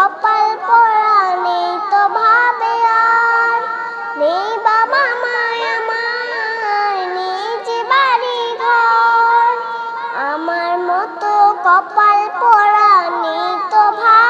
কপাল পড়া নেই তো ভাবে আর। নেই বাবা মায় আমার, নেই বাড়ি ঘর আমার মতো কপাল পড়া নেই তো ভাবে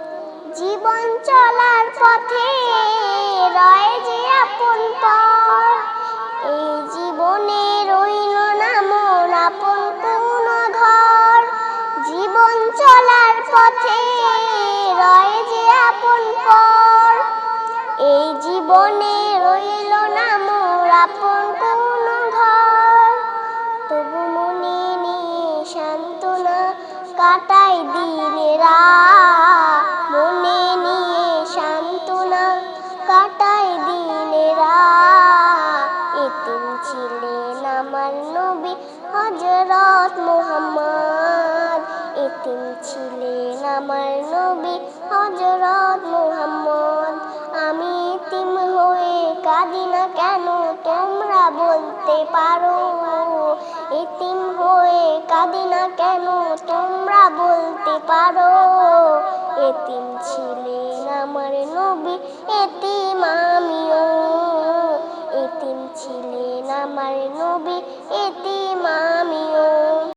জীবন চলার পথে রয় যে আপন পর এই জীবনে রইল না মন, আপন কোন ঘর। জীবন চলার পথে রয় যে আপন পর এই জীবনে রইল না মোর আপন কোন ঘর। তবু মনে নিয়ে সান্ত্বনা কাটাই দিনেরা মনে কাটাই দিনেরা এতিম ছিলেন আমার নবী হজরত মোহাম্মদ। এতিম ছিলেন আমার নবী হজরত মোহাম্মদ। আমি এতিম হয়ে কাঁদি না কেন তোমরা বলতে পারো? এতিম হয়ে কাঁদি না কেন তোমরা বলতে পারো? এতিম